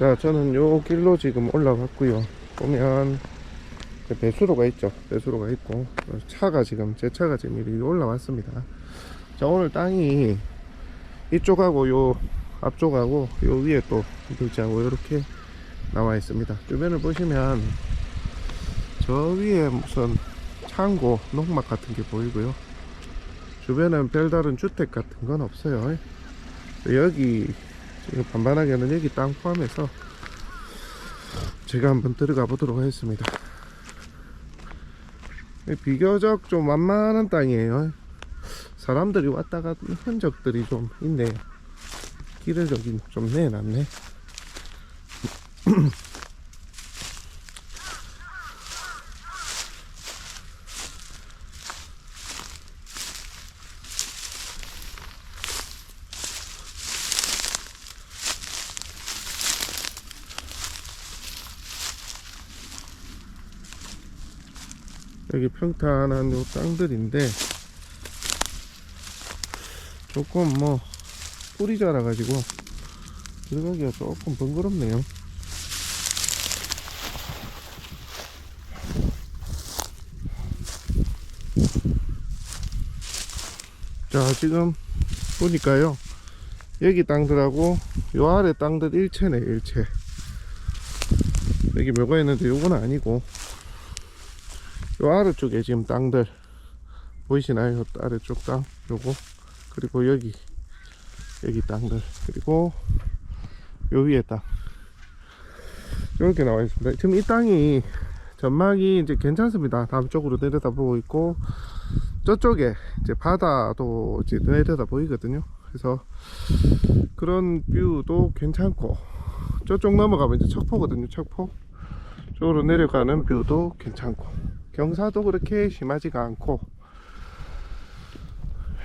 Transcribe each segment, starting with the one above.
자, 저는 요 길로 지금 올라갔고요. 보면 그 배수로가 있죠. 배수로가 있고 차가 지금 제 차가 지금 이리 올라왔습니다. 자, 오늘 땅이 이쪽하고 요 앞쪽하고 요 위에 또 글자하고 이렇게 나와 있습니다. 주변을 보시면 저 위에 무슨 창고, 농막 같은 게 보이고요. 주변엔 별다른 주택 같은 건 없어요. 여기 지금 반반하게는 여기 땅 포함해서 제가 한번 들어가 보도록 하겠습니다. 비교적 좀 완만한 땅이에요. 사람들이 왔다 간 흔적들이 좀 있네요. 길을 여기 좀 내놨네. 여기 평탄한 요 땅들인데 조금 뭐 뿌리 자라가지고 들어가기가 조금 번거롭네요. 자 지금 보니까요. 여기 땅들하고 요 아래 땅들 일체네 일체. 여기 묘가 있는데 요건 아니고 요 아래쪽에 지금 땅들 보이시나요? 요 아래쪽 땅 요거. 그리고 여기 여기 땅들. 그리고 요 위에 땅. 이렇게 나와 있습니다. 지금 이 땅이 전망이 이제 괜찮습니다. 남쪽으로 내려다보고 있고 저쪽에 이제 바다도 이제 내려다 보이거든요. 그래서 그런 뷰도 괜찮고 저쪽 넘어가면 이제 척포거든요 척포. 쪽으로 내려가는 뷰도 괜찮고 경사도 그렇게 심하지가 않고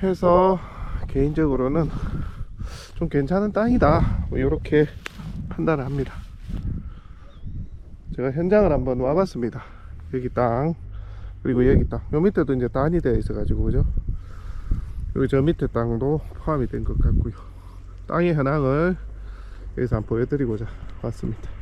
해서 개인적으로는 좀 괜찮은 땅이다. 뭐 이렇게 판단을 합니다. 제가 현장을 한번 와봤습니다. 여기 땅 그리고 여기 땅요 밑에도 이제 단이 되어 있어 가지고 그죠? 여기 저 밑에 땅도 포함이 된 것 같고요. 땅의 현황을 여기서 한번 보여드리고자 왔습니다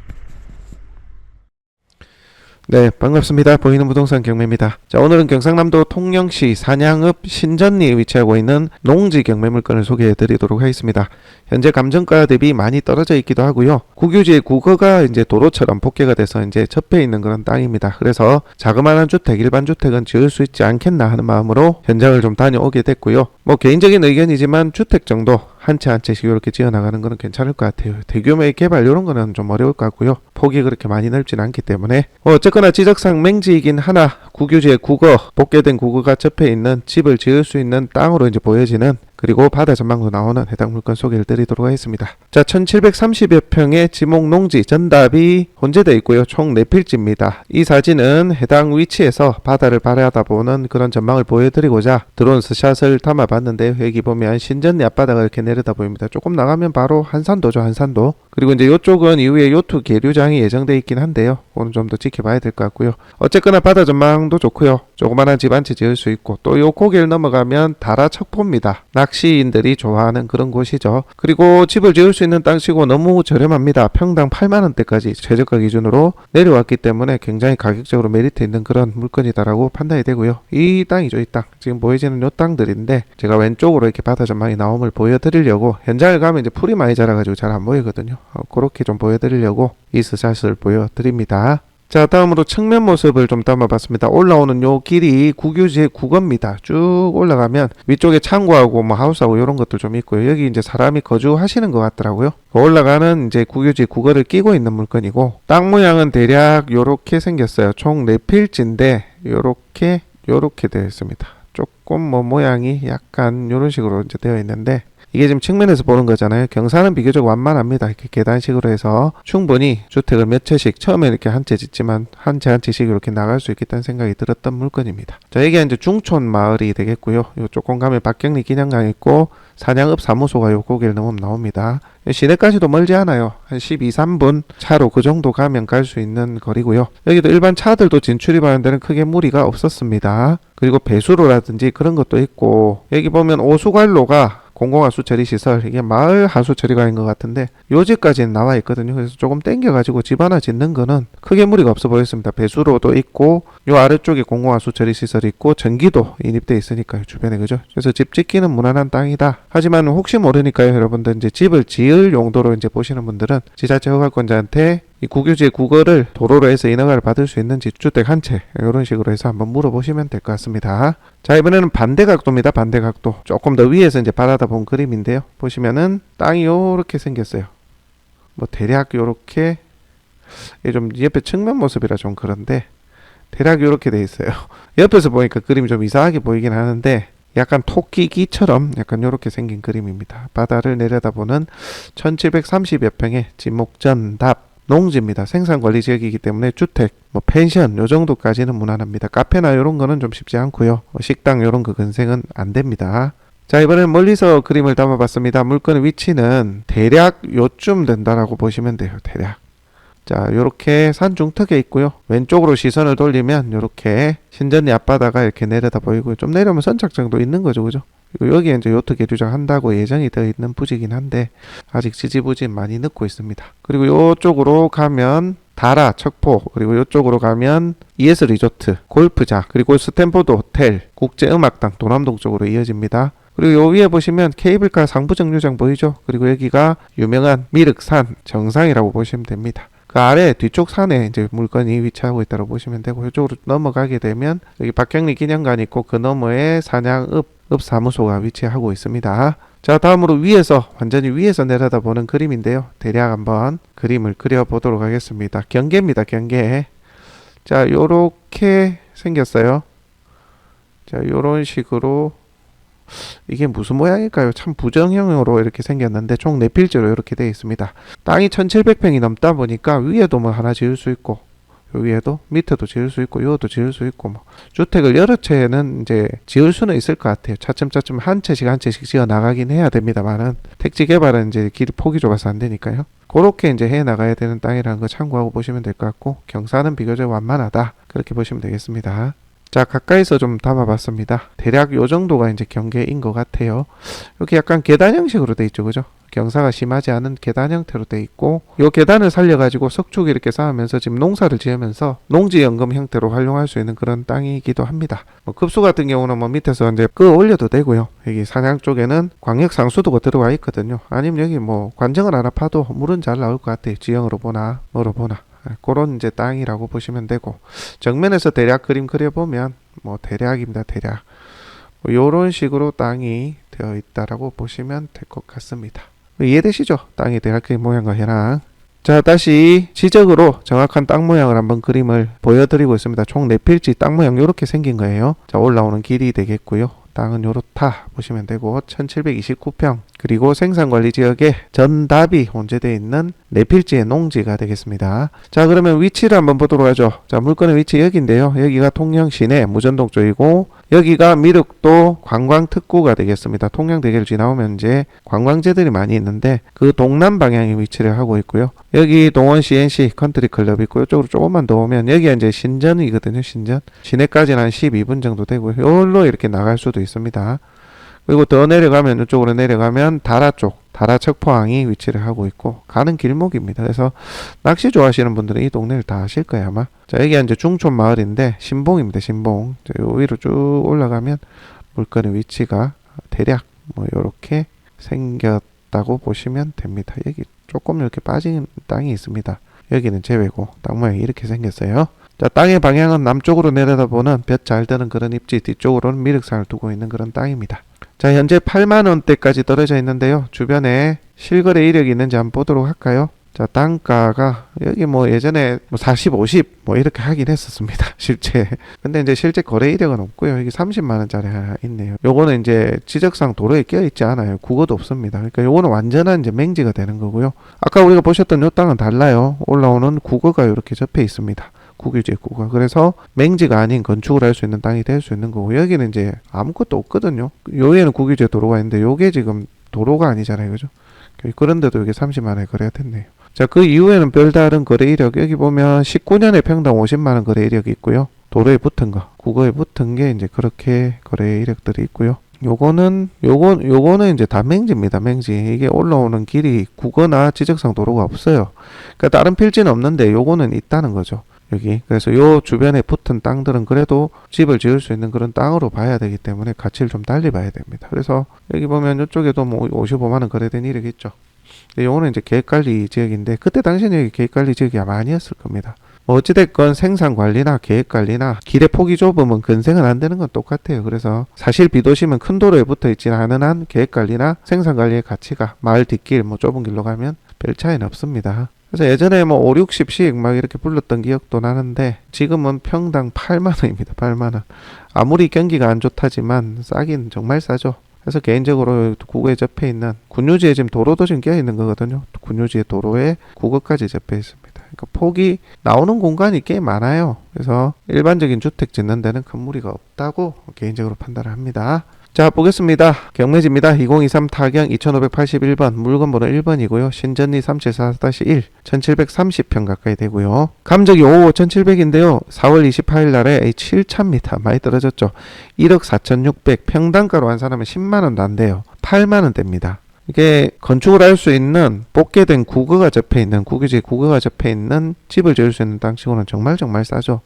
네, 반갑습니다. 보이는 부동산 경매입니다. 자, 오늘은 경상남도 통영시 산양읍 신전리에 위치하고 있는 농지 경매 물건을 소개해 드리도록 하겠습니다. 현재 감정가 대비 많이 떨어져 있기도 하고요. 국유지의 국어가 이제 도로처럼 복개가 돼서 이제 접해 있는 그런 땅입니다. 그래서 자그마한 주택, 일반 주택은 지을 수 있지 않겠나 하는 마음으로 현장을 좀 다녀오게 됐고요. 뭐 개인적인 의견이지만 주택 정도 한 채 한 채씩 이렇게 지어 나가는 거는 괜찮을 것 같아요. 대규모의 개발 이런 거는 좀 어려울 것 같고요. 폭이 그렇게 많이 넓지는 않기 때문에 어, 어쨌거나 지적상 맹지이긴 하나 국유지의 국어 복개된 국어가 접해 있는 집을 지을 수 있는 땅으로 이제 보여지는 그리고 바다 전망도 나오는 해당 물건 소개를 드리도록 하겠습니다. 자, 1730여 평의 지목 농지 전답이 혼재되어 있고요. 총 4필지입니다. 이 사진은 해당 위치에서 바다를 바라다 보는 그런 전망을 보여드리고자 드론 스샷을 담아봤는데 여기 보면 신전리 앞바다가 이렇게 내려다 보입니다. 조금 나가면 바로 한산도죠, 한산도. 그리고 이제 이쪽은 이후에 요트 계류장이 예정돼 있긴 한데요. 오늘 좀 더 지켜봐야 될 것 같고요. 어쨌거나 바다 전망도 좋고요. 조그만한 집한채 지을 수 있고 또 요 고개를 넘어가면 다라 척포입니다. 낚시인들이 좋아하는 그런 곳이죠. 그리고 집을 지을 수 있는 땅치고 너무 저렴합니다. 평당 8만 원대까지 최저가 기준으로 내려왔기 때문에 굉장히 가격적으로 메리트 있는 그런 물건이다라고 판단이 되고요. 이 땅이죠, 이 땅. 지금 보여지는 요 땅들인데 제가 왼쪽으로 이렇게 바다 전망이 나옴을 보여드리려고 현장을 가면 이제 풀이 많이 자라가지고 잘 안 보이거든요. 어, 그렇게 좀 보여드리려고 이 스샷을 보여드립니다. 자 다음으로 측면 모습을 좀 담아봤습니다. 올라오는 요 길이 국유지의 국어입니다. 쭉 올라가면 위쪽에 창고하고 뭐 하우스하고 이런 것들 좀 있고요. 여기 이제 사람이 거주하시는 것 같더라고요. 올라가는 이제 국유지 국어를 끼고 있는 물건이고 땅 모양은 대략 요렇게 생겼어요. 총 4필지인데 요렇게 요렇게 되어 있습니다. 조금 뭐 모양이 약간 요런 식으로 이제 되어 있는데 이게 지금 측면에서 보는 거잖아요. 경사는 비교적 완만합니다. 이렇게 계단식으로 해서 충분히 주택을 몇 채씩 처음에 이렇게 한 채 짓지만 한 채 한 채씩 이렇게 나갈 수 있겠다는 생각이 들었던 물건입니다. 자, 이게 이제 중촌 마을이 되겠고요. 요 조금 가면 박경리 기념관 있고 산양읍 사무소가 요 고개를 넘으면 나옵니다. 시내까지도 멀지 않아요. 한 12, 3분 차로 그 정도 가면 갈 수 있는 거리고요. 여기도 일반 차들도 진출입하는 데는 크게 무리가 없었습니다. 그리고 배수로라든지 그런 것도 있고 여기 보면 오수관로가 공공하수 처리 시설 이게 마을 하수 처리관인 것 같은데 요지까지는 나와 있거든요. 그래서 조금 땡겨가지고 집 하나 짓는 거는 크게 무리가 없어 보였습니다. 배수로도 있고 요 아래쪽에 공공하수 처리 시설이 있고 전기도 인입돼 있으니까요 주변에 그죠? 그래서 집 짓기는 무난한 땅이다. 하지만 혹시 모르니까요 여러분들 이제 집을 지을 용도로 이제 보시는 분들은 지자체 허가권자한테 이 국유지의 국어를 도로로 해서 인허가를 받을 수 있는지 주택 한 채 이런 식으로 해서 한번 물어보시면 될 것 같습니다. 자 이번에는 반대 각도입니다. 반대 각도 조금 더 위에서 이제 바라다 본 그림인데요. 보시면은 땅이 요렇게 생겼어요. 뭐 대략 요렇게 좀 옆에 측면 모습이라 좀 그런데 대략 요렇게 돼 있어요. 옆에서 보니까 그림이 좀 이상하게 보이긴 하는데 약간 토끼기처럼 약간 요렇게 생긴 그림입니다. 바다를 내려다보는 1730여 평의 진목전 답 농지입니다. 생산관리 지역이기 때문에 주택, 뭐 펜션 요 정도까지는 무난합니다. 카페나 요런 거는 좀 쉽지 않고요. 뭐 식당 요런 거 근생은 안 됩니다. 자 이번에는 멀리서 그림을 담아봤습니다. 물건의 위치는 대략 요쯤 된다라고 보시면 돼요. 대략. 자 요렇게 산 중턱에 있고요. 왼쪽으로 시선을 돌리면 요렇게 신전리 앞바다가 이렇게 내려다 보이고요. 좀 내려오면 선착장도 있는 거죠. 그죠? 여기에 이제 요트 개류장 한다고 예정이 되어 있는 부지긴 한데 아직 지지부진 많이 늦고 있습니다. 그리고 요쪽으로 가면 다라, 척포, 그리고 요쪽으로 가면 ES 리조트, 골프장, 그리고 스탠포드 호텔, 국제음악당, 도남동 쪽으로 이어집니다. 그리고 요 위에 보시면 케이블카 상부 정류장 보이죠? 그리고 여기가 유명한 미륵산 정상이라고 보시면 됩니다. 그 아래 뒤쪽 산에 이제 물건이 위치하고 있다고 보시면 되고 이쪽으로 넘어가게 되면 여기 박경리 기념관 있고 그 너머에 산양읍 읍사무소가 위치하고 있습니다. 자 다음으로 위에서 완전히 위에서 내려다보는 그림인데요. 대략 한번 그림을 그려보도록 하겠습니다. 경계입니다. 경계. 자 요렇게 생겼어요. 자 요런 식으로 이게 무슨 모양일까요? 참 부정형으로 이렇게 생겼는데 총 4필지로 이렇게 되어 있습니다. 땅이 1700평이 넘다 보니까 위에도 뭐 하나 지을 수 있고 요 위에도 밑에도 지을 수 있고 요도 지을 수 있고 뭐 주택을 여러 채는 이제 지을 수는 있을 것 같아요. 차츰차츰 한 채씩 한 채씩 지어 나가긴 해야 됩니다만은 택지 개발은 이제 길이 폭이 좁아서 안 되니까요. 그렇게 이제 해 나가야 되는 땅이라는 거 참고하고 보시면 될 것 같고 경사는 비교적 완만하다 그렇게 보시면 되겠습니다. 자 가까이서 좀 담아봤습니다. 대략 요 정도가 이제 경계인 것 같아요. 이렇게 약간 계단 형식으로 돼 있죠, 그죠? 경사가 심하지 않은 계단 형태로 돼 있고 요 계단을 살려 가지고 석축 이렇게 쌓으면서 지금 농사를 지으면서 농지 연금 형태로 활용할 수 있는 그런 땅이기도 합니다. 뭐 급수 같은 경우는 뭐 밑에서 이제 끄 올려도 되고요. 여기 산양 쪽에는 광역 상수도가 들어와 있거든요. 아니면 여기 뭐 관정을 하나 파도 물은 잘 나올 것 같아요. 지형으로 보나 뭐로 보나. 그런 이제 땅이라고 보시면 되고 정면에서 대략 그림 그려보면 뭐 대략입니다 대략. 뭐 요런 식으로 땅이 되어 있다라고 보시면 될 것 같습니다. 이해되시죠? 땅의 대략 그림 모양과 현황 자 다시 지적으로 정확한 땅 모양을 한번 그림을 보여드리고 있습니다. 총 4필지 땅 모양 이렇게 생긴 거예요. 자 올라오는 길이 되겠고요 땅은 요렇다 보시면 되고 1729평 그리고 생산관리 지역에 전답이 혼재되어 있는 네필지의 농지가 되겠습니다. 자 그러면 위치를 한번 보도록 하죠. 자 물건의 위치 여기인데요. 여기가 통영 시내 무전동 쪽이고 여기가 미륵도 관광특구가 되겠습니다. 통영대교를 지나오면 이제 관광지들이 많이 있는데 그 동남 방향에 위치를 하고 있고요. 여기 동원 CNC 컨트리 클럽 있고 이쪽으로 조금만 더 오면 여기가 이제 신전이거든요. 신전 시내까지는 한 12분 정도 되고요. 여기로 이렇게 나갈 수도 있습니다. 그리고 더 내려가면 이쪽으로 내려가면 다라 쪽 다라 척포항이 위치를 하고 있고 가는 길목입니다. 그래서 낚시 좋아하시는 분들은 이 동네를 다 아실 거예요 아마. 자 여기가 이제 중촌 마을인데 신봉입니다. 신봉. 자, 요 위로 쭉 올라가면 물건의 위치가 대략 뭐 이렇게 생겼다고 보시면 됩니다. 여기 조금 이렇게 빠진 땅이 있습니다. 여기는 제외고 땅 모양이 이렇게 생겼어요. 자 땅의 방향은 남쪽으로 내려다보는 볕 잘 드는 그런 입지 뒤쪽으로는 미륵산을 두고 있는 그런 땅입니다. 자 현재 8만 원대까지 떨어져 있는데요. 주변에 실거래 이력이 있는지 한번 보도록 할까요? 자 단가가 여기 뭐 예전에 뭐 40, 50 뭐 이렇게 하긴 했었습니다. 실제. 근데 이제 실제 거래 이력은 없고요. 여기 30만 원짜리 하나 있네요. 요거는 이제 지적상 도로에 끼어 있지 않아요. 국어도 없습니다. 그러니까 요거는 완전한 이제 맹지가 되는 거고요. 아까 우리가 보셨던 요 땅은 달라요. 올라오는 국어가 이렇게 접해 있습니다. 국유지 국가 그래서 맹지가 아닌 건축을 할 수 있는 땅이 될 수 있는 거고 여기는 이제 아무것도 없거든요 여기에는 국유지 도로가 있는데 요게 지금 도로가 아니잖아요 그죠 그런데도 여기 30만 원에 거래가 됐네요 자 그 이후에는 별다른 거래 이력 여기 보면 19년에 평당 50만 원 거래 이력이 있고요 도로에 붙은 거 국어에 붙은 게 이제 그렇게 거래 이력들이 있고요 요거는 요거 요거는 이제 다 맹지입니다. 맹지. 이게 올라오는 길이 국어나 지적상 도로가 없어요. 그러니까 다른 필지는 없는데 요거는 있다는 거죠. 여기. 그래서 요 주변에 붙은 땅들은 그래도 집을 지을 수 있는 그런 땅으로 봐야 되기 때문에 가치를 좀 달리 봐야 됩니다. 그래서 여기 보면 이쪽에도 뭐 55만 원 거래된 이력이 있죠. 근데 요거는 이제 계획관리 지역인데 그때 당시에는 여기 계획관리 지역이 아마 아니었을 겁니다. 뭐 어찌됐건 생산 관리나 계획 관리나 길의 폭이 좁으면 근생은 안 되는 건 똑같아요. 그래서 사실 비도시면 큰 도로에 붙어 있지는 않은 한 계획 관리나 생산 관리의 가치가 마을 뒷길 뭐 좁은 길로 가면 별 차이는 없습니다. 그래서 예전에 뭐 5, 60씩 막 이렇게 불렀던 기억도 나는데 지금은 평당 8만 원입니다. 8만 원. 아무리 경기가 안 좋다지만 싸긴 정말 싸죠. 그래서 개인적으로 국어에 접해 있는 군유지에 지금 도로도 지금 끼어 있는 거거든요. 군유지의 도로에 국어까지 접해 있습니다. 그러니까 폭이 나오는 공간이 꽤 많아요. 그래서 일반적인 주택 짓는 데는 큰 무리가 없다고 개인적으로 판단을 합니다. 자 보겠습니다. 경매지입니다. 2023 타경 2581번 물건 번호 1번이고요. 신전리 3744-1 1730평 가까이 되고요. 감정이 5 5700인데요. 4월 28일 날에 7차입니다. 많이 떨어졌죠. 1억 4600 평당가로 한 사람은 10만 원도 안 돼요. 8만 원대입니다. 이게 건축을 할 수 있는 복개된 국어가 접해 있는 국유지 국어가 접해 있는 집을 지을 수 있는 땅치고는 정말 정말 싸죠.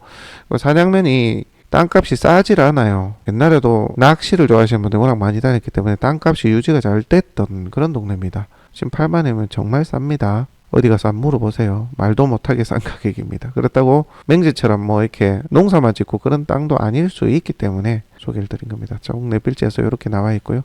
그 사냥면이 땅값이 싸질 않아요. 옛날에도 낚시를 좋아하시는 분들 워낙 많이 다녔기 때문에 땅값이 유지가 잘 됐던 그런 동네입니다. 지금 8만이면 정말 쌉니다. 어디 가서 한번 물어보세요. 말도 못하게 싼 가격입니다. 그렇다고 맹지처럼 뭐 이렇게 농사만 짓고 그런 땅도 아닐 수 있기 때문에 소개를 드린 겁니다. 자국내 필지에서 이렇게 나와 있고요.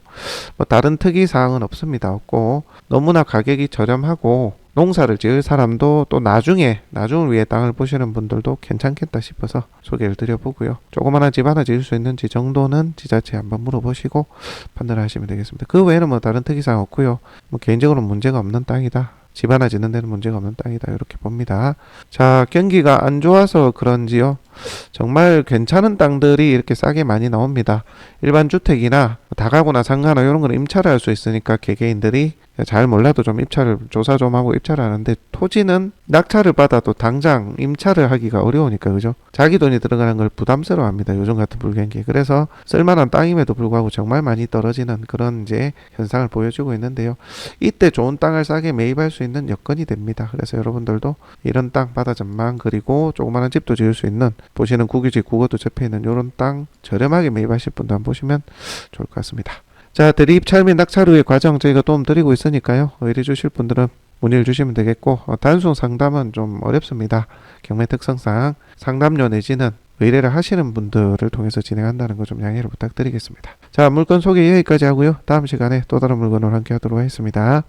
뭐 다른 특이 사항은 없습니다. 없고 너무나 가격이 저렴하고 농사를 지을 사람도 또 나중에 나중을 위해 땅을 보시는 분들도 괜찮겠다 싶어서 소개를 드려보고요. 조그마한 집 하나 지을 수 있는지 정도는 지자체에 한번 물어보시고 판단을 하시면 되겠습니다. 그 외에는 뭐 다른 특이사항 없고요. 뭐 개인적으로 문제가 없는 땅이다. 집 하나 짓는 데는 문제가 없는 땅이다. 이렇게 봅니다. 자, 경기가 안 좋아서 그런지요. 정말 괜찮은 땅들이 이렇게 싸게 많이 나옵니다. 일반 주택이나 다가구나 상가나 이런 거는 임차를 할 수 있으니까 개개인들이 잘 몰라도 좀 입찰을 조사 좀 하고 입찰을 하는데 토지는 낙찰을 받아도 당장 임차를 하기가 어려우니까 그죠? 자기 돈이 들어가는 걸 부담스러워합니다. 요즘 같은 불경기. 그래서 쓸만한 땅임에도 불구하고 정말 많이 떨어지는 그런 이제 현상을 보여주고 있는데요. 이때 좋은 땅을 싸게 매입할 수 있는 여건이 됩니다. 그래서 여러분들도 이런 땅 바다 전망 그리고 조그마한 집도 지을 수 있는 보시는 국유지 국어도 접해 있는 이런 땅 저렴하게 매입하실 분도 한번 보시면 좋을 것 같습니다. 자, 대리입 찰및 낙찰 후의 과정 저희가 도움 드리고 있으니까요. 의뢰 주실 분들은 문의를 주시면 되겠고 어, 단순 상담은 좀 어렵습니다. 경매 특성상 상담료 내지는 의뢰를 하시는 분들을 통해서 진행한다는 거 좀 양해를 부탁드리겠습니다. 자, 물건 소개 여기까지 하고요. 다음 시간에 또 다른 물건을 함께 하도록 하겠습니다.